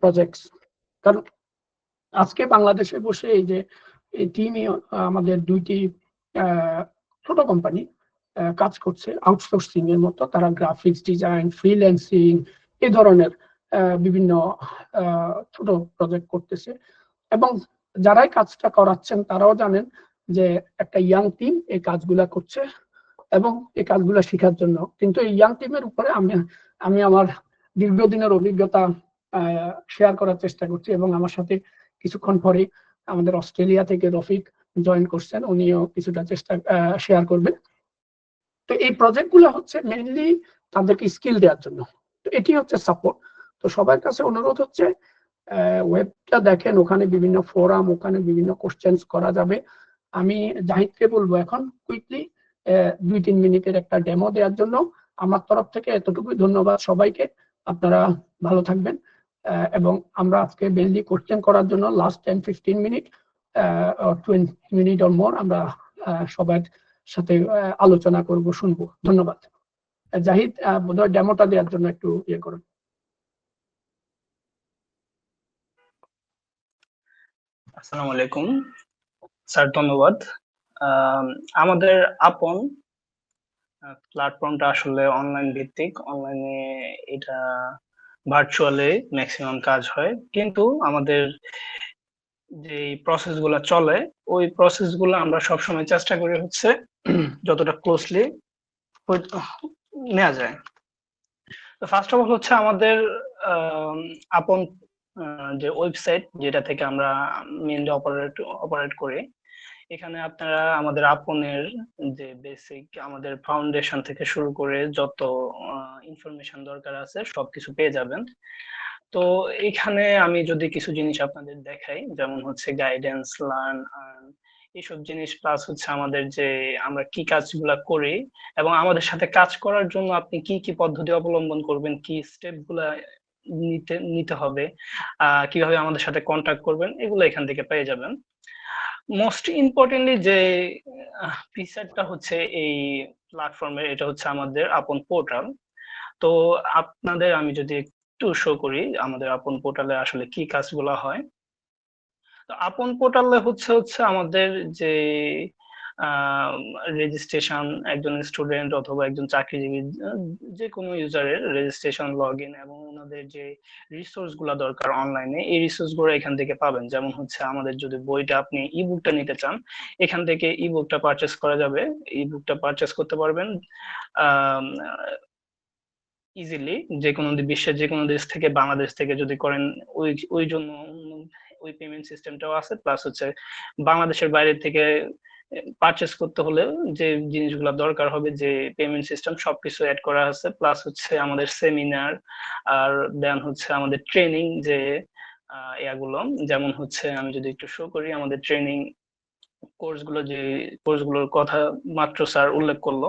Projects কারণ আজকে বাংলাদেশে বসে এই যে টিমই আমাদের দুইটি ছোট কোম্পানি কাজ করছে আউটসোর্সিং এর মতো। তারা গ্রাফিক্স ডিজাইন ফ্রিল্যান্সিং এই ধরনের বিভিন্ন ছোট প্রজেক্ট করতেছে। এবং যারাই কাজটা করাচ্ছেন, তারাও জানেন যে একটা ইয়াং টিম এই কাজগুলা করছে এবং এই কাজগুলা শেখার জন্য। কিন্তু এই ইয়াং টিমের উপরে আমি আমি আমার দীর্ঘদিনের অভিজ্ঞতা শেয়ার করার চেষ্টা করছি এবং আমার সাথে কিছুক্ষণ পরে আমাদের অস্ট্রেলিয়া থেকে রফিক জয়েন করছেন, উনিও কিছুটা চেষ্টা শেয়ার করবেন। তো এই প্রজেক্টগুলো হচ্ছে মেনলি তাদেরকে স্কিল দেওয়ার জন্য। তো এটি হচ্ছে সাপোর্ট তো সবার কাছে অনুরোধ হচ্ছে ওয়েবটা দেখেন, ওখানে বিভিন্ন ফোরাম ওখানে বিভিন্ন কোশ্চেন্স করা যাবে। আমি জাহিদকে বলব এখন কুইকলি দুই তিন মিনিটের একটা ডেমো দেওয়ার জন্য। আমার তরফ থেকে এতটুকুই ধন্যবাদ সবাইকে। আপনারা ভালো থাকবেন। এবং আমরা আজকে মেনলি কোশ্চেন করার জন্য last ten fifteen minute twenty minute or more আমরা সবার সাথে আলোচনা করব, শুনব। ধন্যবাদ। জাহিদ বোধহয় ডেমোটা দেওয়ার জন্য একটু ইয়ে করুন। আসসালামু আলাইকুম। স্যার, ধন্যবাদ। আমাদের আপন প্ল্যাটফর্মটা আসলে অনলাইন ভিত্তিক অনলাইনে এটা ভার্চুয়ালি ম্যাক্সিমাম কাজ হয়। কিন্তু আমাদের যে প্রসেসগুলো চলে, ওই প্রসেসগুলো আমরা সবসময় চেষ্টা করি হচ্ছে যতটা ক্লোজলি নেওয়া যায়। তো ফার্স্ট অফ অল হচ্ছে আমাদের আপন যে ওয়েবসাইট যেটা থেকে আমরা মেনলি অপারেট অপারেট করি এখানে আপনারা আমাদের আপনের যে বেসিক আমাদের ফাউন্ডেশন থেকে শুরু করে যত ইনফরমেশন দরকার আছে সবকিছু পেয়ে যাবেন। তো এখানে আমি যদি কিছু জিনিস আপনাদের দেখাই, যেমন হচ্ছে গাইডেন্স লার্ন এইসব জিনিস প্লাস হচ্ছে আমাদের যে আমরা কি কাজগুলা করি এবং আমাদের সাথে কাজ করার জন্য আপনি কি কি পদ্ধতি অবলম্বন করবেন, কি স্টেপগুলা নিতে নিতে হবে কীভাবে আমাদের সাথে কন্ট্যাক্ট করবেন, এগুলো এখান থেকে পেয়ে যাবেন। মোস্ট ইম্পর্টেন্টলি যে ফিচারটা হচ্ছে এই প্ল্যাটফর্মের এটা হচ্ছে আমাদের আপন পোর্টাল তো আপনাদের আমি যদি একটু শো করি আমাদের আপন পোর্টালে আসলে কি কাজগুলো হয়। তো আপন পোর্টালে হচ্ছে হচ্ছে আমাদের যে রেজিস্ট্রেশন একজন স্টুডেন্ট অথবা একজন চাকরিজীবী যে কোনো ইউজারের রেজিস্ট্রেশন লগ ইন এবং ওনাদের যে রিসোর্সগুলা দরকার অনলাইনে এই রিসোর্সগুলো এখান থেকে পাবেন। যেমন হচ্ছে আমাদের যদি বইটা আপনি ই বুকটা নিতে চান, এখান থেকে ই বুকটা পারচেস করা যাবে। ই বুকটা পারচেস করতে পারবেন ইজিলি যে কোনো বিশ্বের যে কোনো দেশ থেকে, বাংলাদেশ থেকে যদি করেন, ওই ওই জন্য ওই পেমেন্ট সিস্টেমটাও আছে। প্লাস হচ্ছে বাংলাদেশের বাইরে থেকে পারচেস করতে হলে যে জিনিসগুলো দরকার হবে, যে পেমেন্ট সিস্টেম সবকিছু অ্যাড করা আছে প্লাস হচ্ছে আমাদের সেমিনার আর দেন হচ্ছে আমাদের ট্রেনিং যে ইয়াগুলো যেমন হচ্ছে আমি যদি একটু শো করি, আমাদের ট্রেনিং কোর্সগুলো যে কোর্সগুলোর কথা মাত্র স্যার উল্লেখ করল।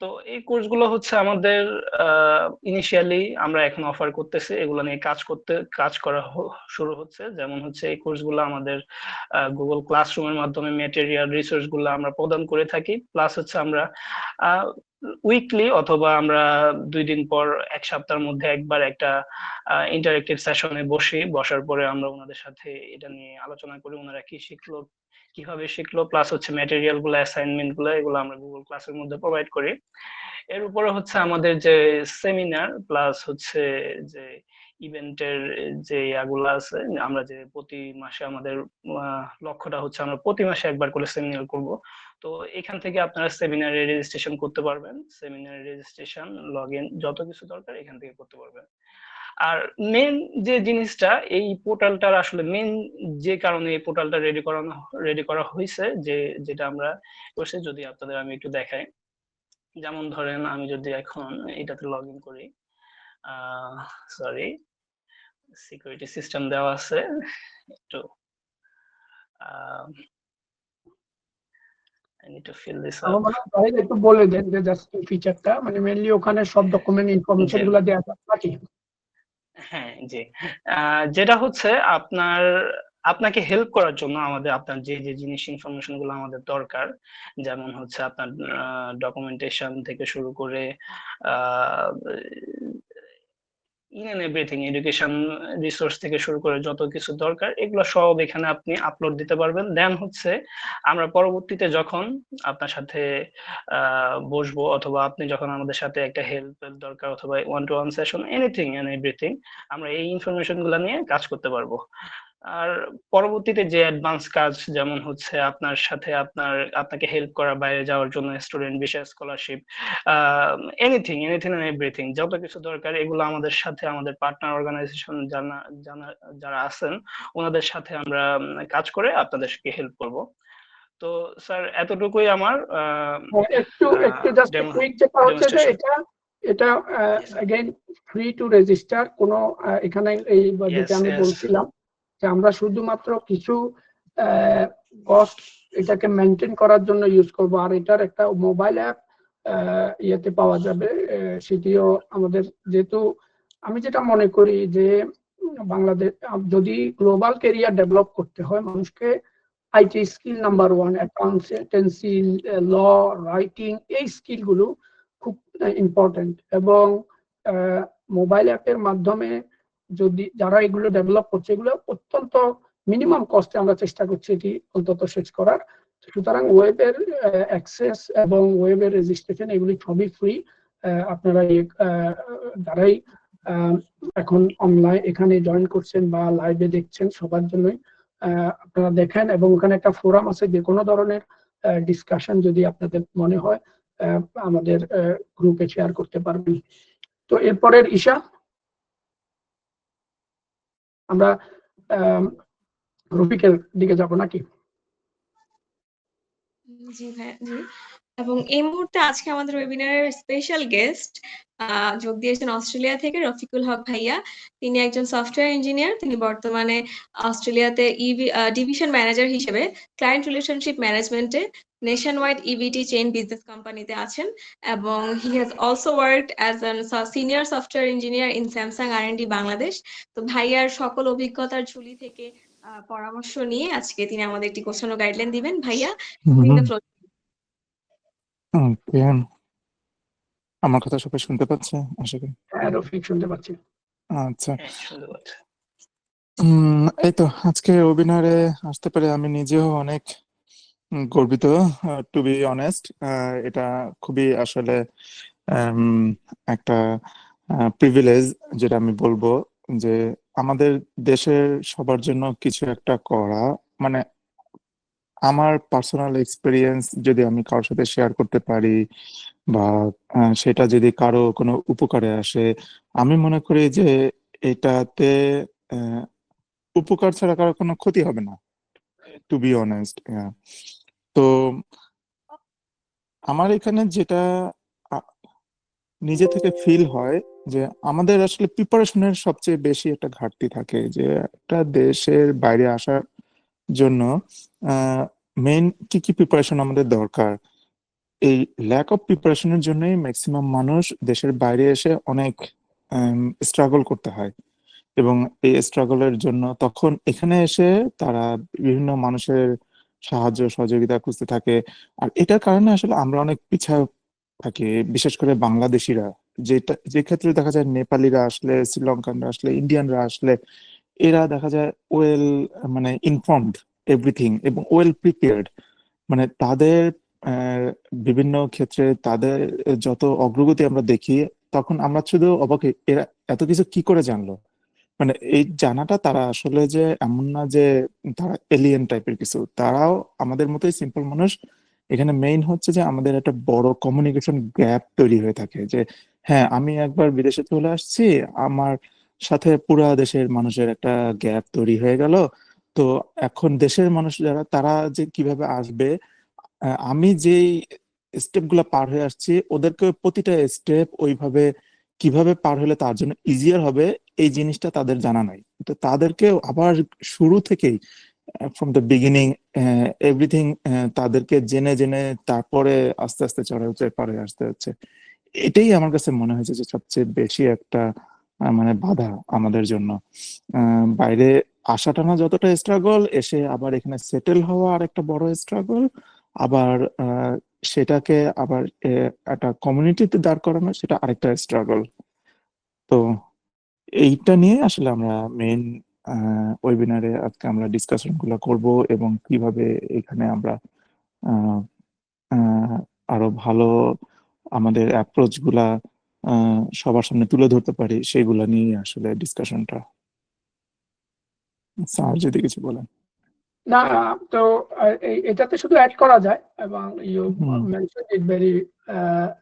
তো এই কোর্সগুলো হচ্ছে আমাদের ইনিশিয়ালি আমরা এখন অফার করতেছি, এগুলো নিয়ে কাজ করতে, কাজ করা শুরু হচ্ছে। যেমন হচ্ছে এই কোর্সগুলো আমাদের গুগল ক্লাসরুমের মাধ্যমে মেটেরিয়াল রিসোর্সগুলো আমরা প্রদান করে থাকি। প্লাস হচ্ছে আমরা উইকলি অথবা আমরা দুই দিন পর এক সপ্তাহের মধ্যে একবার একটা ইন্টারেক্টিভ সেশনে বসি। বসার পরে আমরা ওনাদের সাথে এটা নিয়ে আলোচনা করি, ওনারা কি শিখলো, কীভাবে শিখলো। প্লাস হচ্ছে ম্যাটেরিয়ালগুলো অ্যাসাইনমেন্টগুলো এগুলো আমরা গুগল ক্লাসের মধ্যে প্রোভাইড করি। এর উপরে হচ্ছে আমাদের যে সেমিনার প্লাস হচ্ছে যে ইভেন্টের যে ইয়াগুলো আছে, আমরা যে প্রতি মাসে আমাদের লক্ষ্যটা হচ্ছে আমরা প্রতি মাসে একবার করে সেমিনার করব। তো এখান থেকে আপনারা সেমিনারে রেজিস্ট্রেশন করতে পারবেন। সেমিনারে রেজিস্ট্রেশন লগ ইন যত কিছু দরকার এখান থেকে করতে পারবেন। আর মেন যে জিনিসটা, এই পোর্টালটার আসলে মেন যে কারণে এই পোর্টালটা রেডি করানো রেডি করা হয়েছে যে, যেটা আমরা করছি, যদি আপনাদের আমি একটু দেখাই। যেমন ধরেন আমি যদি এখন এটাতে লগ ইন করি সরি সিকিউরিটি সিস্টেম দেওয়া আছে একটু. একটু বলে দেন যে জাস্ট ফিচারটা মানে মেইনলি ওখানে সব ডকুমেন্ট ইনফরমেশনগুলো দেওয়া নাকি? হ্যাঁ জি। যেটা হচ্ছে আপনার আপনাকে হেল্প করার জন্য আমাদের আপনার যে যে জিনিস ইনফরমেশনগুলো আমাদের দরকার, যেমন হচ্ছে আপনার ডকুমেন্টেশন থেকে শুরু করে in and everything education resource থেকে শুরু করে যত কিছু দরকার, এগুলো সব এখানে আপনি আপলোড দিতে পারবেন। দেন হচ্ছে আমরা পরবর্তীতে যখন আপনার সাথে বসবো অথবা আপনি যখন আমাদের সাথে একটা হেল্প দরকার অথবা one to one session anything and everything আমরা এই ইনফরমেশনগুলা নিয়ে কাজ করতে পারব। আর পরবর্তীতে যে অ্যাডভান্স কাজ যেমন হচ্ছে আপনার সাথে আপনার আপনাকে হেল্প করা বাইরে যাওয়ার জন্য স্টুডেন্ট বিষয় scholarship anything anything and everything যত কিছু দরকার এগুলো আমাদের সাথে আমাদের পার্টনার অর্গানাইজেশন জানা জানা যারা আছেন ওনাদের সাথে আমরা উম, কাজ করে আপনাদেরকে হেল্প করব তো স্যার এতটুকুই আমার আহ, হ্যাঁ, একটু আহ, একটু জাস্ট demo- কুইক যেটা হচ্ছে যে demonstration. এটা এটা Yes. Again free to register কোনো আহ, এখানে এই যেটা Yes, আমি yes. বলছিলাম যে আমরা শুধুমাত্র কিছু কস্ট এটাকে মেনটেন করার জন্য ইউজ করব। আর এটার একটা মোবাইল অ্যাপ ইয়েতে পাওয়া যাবে সেটিও আমাদের যেহেতু, আমি যেটা মনে করি যে, বাংলাদেশ, যদি গ্লোবাল কেরিয়ার ডেভেলপ করতে হয়, মানুষকে IT skill number one accountancy law writing এই স্কিলগুলো খুব ইম্পর্টেন্ট এবং মোবাইল অ্যাপের মাধ্যমে যদি যারা এগুলো ডেভেলপ করছে, এগুলো অত্যন্ত মিনিমাম কস্টে আমরা চেষ্টা করছি এটি অন্তত শেষ করার। সুতরাং ওয়েবের অ্যাক্সেস এবং ওয়েবের রেজিস্ট্রেশন এগুলি সবই ফ্রি আপনারা যারাই এখন অনলাইন এখানে জয়েন করছেন বা লাইভে দেখছেন সবার জন্যই আপনারা দেখেন এবং ওখানে একটা ফোরাম আছে, যে কোনো ধরনের ডিসকাশন যদি আপনাদের মনে হয় আমাদের গ্রুপে শেয়ার করতে পারবেন। তো এরপরের ঈশা? আমরা রফিকের দিকে যাব নাকি? জি ভাই জি। এবং এই মুহূর্তে আজকে আমাদের ওয়েবিনারের স্পেশাল গেস্ট যোগ দিয়েছেন অস্ট্রেলিয়া থেকে রফিকুল হক ভাইয়া। তিনি একজন সফটওয়্যার ইঞ্জিনিয়ার তিনি বর্তমানে অস্ট্রেলিয়াতে ইভি ডিভিশন ম্যানেজার হিসেবে ক্লায়েন্ট রিলেশনশিপ ম্যানেজমেন্টে nationwide EVT chain business কোম্পানিতে আছেন এবং he has also worked as an senior software engineer in Samsung R and Bangladesh তো ভাইয়ার সকল অভিজ্ঞতার ঝুলি থেকে আহ, পরামর্শ নিয়ে আজকে তিনি আমাদের একটি কোশ্চেন ও গাইডলাইন দিবেন। ভাইয়া ওকে আমার কথা সবাই শুনতে পাচ্ছে আশা করি। হ্যাঁ রফিক শুনতে পাচ্ছি। আচ্ছা। হ্যাঁ, শুনতে পাচ্ছি। এই তো আজকে ওয়েবিনারে আসতে পেরে আমি নিজেও অনেক গর্বিত টু বি অনেস্ট এটা খুবই আসলে একটা প্রিভিলেজ যেটা আমি বলব যে আমাদের দেশের সবার জন্য কিছু একটা করা মানে আমার পার্সোনাল এক্সপিরিয়েন্স যদি আমি কারোর সাথে শেয়ার করতে পারি বা সেটা যদি কারও কোনো উপকারে আসে, আমি মনে করি যে এটাতে উপকার ছাড়া কারও কোনো ক্ষতি হবে না টু বি অনেস্ট তো আমার এখানে যেটা নিজে থেকে ফিল হয় যে আমাদের আসলে প্রিপারেশনের সবচেয়ে বেশি একটা ঘাটতি থাকে যে একটা দেশের বাইরে আসার জন্য মেইন কি কি প্রিপারেশন আমাদের দরকার? এই ল্যাক অফ প্রিপারেশনের জন্যই ম্যাক্সিমাম মানুষ দেশের বাইরে এসে অনেক স্ট্রাগল করতে হয়। এবং এই স্ট্রাগলের জন্য তখন এখানে এসে তারা বিভিন্ন মানুষের সাহায্য, সহযোগিতা খুঁজতে থাকে। আর এটার কারণে আসলে আমরা অনেক পিছায় থাকি, বিশেষ করে বাংলাদেশিরা। যেটা, যে ক্ষেত্রে দেখা যায় নেপালিরা আসলে, শ্রীলঙ্কানরা আসলে, ইন্ডিয়ানরা আসলে, এরা দেখা যায় ওয়েল মানে ইনফর্মড এভরিথিং এবং ওয়েল প্রিপেয়ার্ড। মানে তাদের বিভিন্ন ক্ষেত্রে তাদের যত অগ্রগতি আমরা দেখি, তখন আমরা শুধু অবাক এরা এত কিছু কি করে জানলো? মানে এই জানাটা তারা আসলে যে এমন না যে তারা এলিয়েন টাইপের কিছু তারাও আমাদের মতোই সিম্পল মানুষ। এখানে মেইন হচ্ছে যে আমাদের একটা বড় কমিউনিকেশন গ্যাপ তৈরি হয়ে থাকে যে হ্যাঁ আমি একবার বিদেশে চলে আসছি আমার সাথে পুরা দেশের মানুষের একটা গ্যাপ তৈরি হয়ে গেল। তো এখন দেশের মানুষ যারা তারা যে কীভাবে আসবে আহ, আমি যেই স্টেপগুলা পার হয়ে আসছি ওদেরকে প্রতিটা স্টেপ ওইভাবে কীভাবে পার হলে তার জন্য ইজিয়ার হবে, এই জিনিসটা তাদের জানা নাই। তো তাদেরকে আবার শুরু থেকেই ফ্রম দ্য বিগিনিং এভরিথিং তাদেরকে জেনে জেনে তারপরে আস্তে আস্তে চড়ে উঠে পারে আসতে হচ্ছে। এটাই আমার কাছে মনে হয়েছে যে সবচেয়ে বেশি একটা মানে বাধা আমাদের জন্য। বাইরে আসাটা না যতটা স্ট্রাগল এসে আবার এখানে সেটেল হওয়া আর একটা বড় স্ট্রাগল আবার সেটাকে আবার একটা কমিউনিটিতে দাঁড় করানো, সেটা আরেকটা স্ট্রাগল তো এইটা নিয়ে আসলে আমরা মেইন ওয়েবিনারে আজকে আমরা ডিসকাশনগুলো করব এবং কীভাবে এখানে আমরা আরও ভালো আমাদের অ্যাপ্রোচগুলা সবার সামনে তুলে ধরতে পারি সেগুলা নিয়ে আসলে ডিসকাশনটা স্যার, যদি কিছু বলেন। না তো এটাতে শুধু অ্যাড করা যায় এবং you mention it very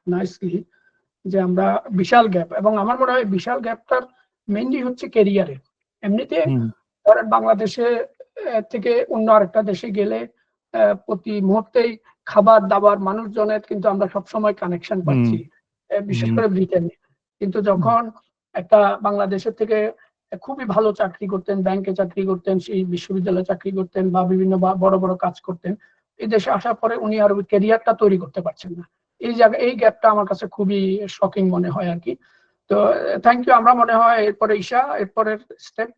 nicely যে আমরা বিশাল গ্যাপ এবং আমার মনে হয় বিশাল গ্যাপটার মেইনলি হচ্ছে কেরিয়ারে এমনিতে ধরেন বাংলাদেশে থেকে অন্য আরেকটা দেশে গেলে প্রতি মুহূর্তেই খাবার দাবার মানুষজনের কিন্তু আমরা সবসময় কানেকশন পাচ্ছি বিশেষ করে ব্রিটেনে কিন্তু যখন একটা বাংলাদেশের থেকে খুবই ভালো চাকরি করতেন ব্যাংকে চাকরি করতেন, সেই বিশ্ববিদ্যালয়ে চাকরি করতেন বা বিভিন্ন বড় বড় কাজ করতেন। এই দেশে আসার পরে উনি আর ওই ক্যারিয়ারটা তৈরি করতে পারছেন না। এই জায়গা, এই গ্যাপটা আমার কাছে খুবই শকিং মনে হয় আর কি। তো থ্যাংক ইউ আমরা মনে হয় এরপরে ঈশা, এরপরের স্টেপ